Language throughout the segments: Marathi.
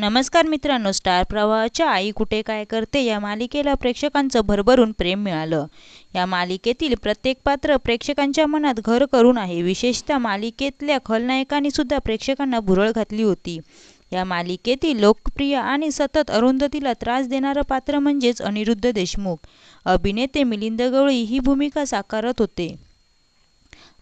नमस्कार मित्रांनो स्टार प्रवाहाच्या आई कुठे काय करते या मालिकेला प्रेक्षकांचं भरभरून प्रेम मिळालं. या मालिकेतील प्रत्येक पात्र प्रेक्षकांच्या मनात घर करून आहे. विशेषतः मालिकेतल्या खलनायकांनी सुद्धा प्रेक्षकांना भुरळ घातली होती. या मालिकेतील लोकप्रिय आणि सतत अरुंधतीला त्रास देणारं पात्र म्हणजेच अनिरुद्ध देशमुख. अभिनेते मिलिंद गवळी ही भूमिका साकारत होते.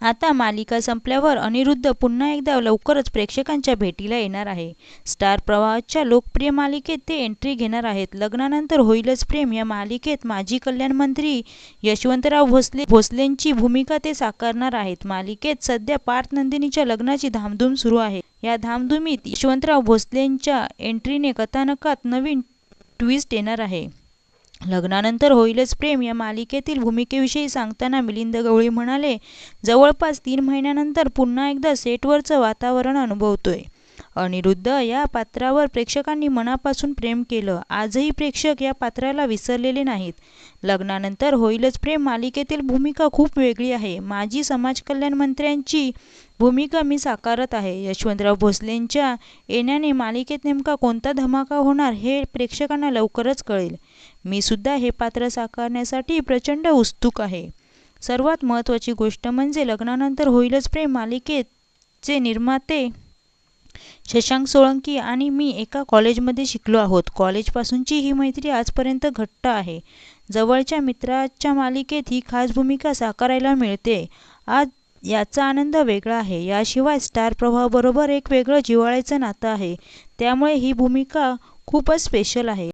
आता मालिका संपल्यावर अनिरुद्ध पुन्हा एकदा लवकरच प्रेक्षकांच्या भेटीला येणार आहे. स्टार प्रवाहाच्या लोकप्रिय मालिकेत ते एंट्री घेणार आहेत. लग्नानंतर होईलच प्रेम या मालिकेत माजी कल्याण मंत्री यशवंतराव भोसले भोसलेंची भूमिका ते साकारणार आहेत. मालिकेत सध्या पार्थ नंदिनीच्या लग्नाची धामधूम सुरू आहे. या धामधुमीत यशवंतराव भोसलेंच्या एंट्रीने कथानकात नवीन ट्विस्ट येणार आहे. लग्नानंतर होईलच प्रेम. या मालिकेतील भूमिकेविषयी सांगताना मिलिंद गवळी म्हणाले जवळपास तीन महिन्यानंतर पुन्हा एकदा सेटवरचं वातावरण अनुभवतोय. अनिरुद्ध या पात्रावर प्रेक्षकांनी मनापासून प्रेम केलं. आजही प्रेक्षक या पात्राला विसरलेले नाहीत. लग्नानंतर होईलच प्रेम. मालिकेतील भूमिका खूप वेगळी आहे. माजी समाज कल्याण मंत्र्यांची भूमिका मी साकारत आहे. यशवंतराव भोसलेंच्या येण्याने मालिकेत नेमका कोणता धमाका होणार हे प्रेक्षकांना लवकरच कळेल. मी सुद्धा हे पात्र साकारण्यासाठी प्रचंड उत्सुक आहे. सर्वात महत्त्वाची गोष्ट म्हणजे लग्नानंतर होईलच प्रेम. मालिकेचे निर्माते शशांक सोळंकी आणि मी एका कॉलेजमध्ये शिकलो आहोत. कॉलेजपासूनची ही मैत्री आजपर्यंत घट्ट आहे. जवळच्या मित्राच्या मालिकेत ही खास भूमिका साकारायला मिळते. आज याचा आनंद वेगळा आहे. याशिवाय स्टार प्रवाहाबरोबर एक वेगळं जिव्हाळ्याचं नातं आहे. त्यामुळे ही भूमिका खूपच स्पेशल आहे.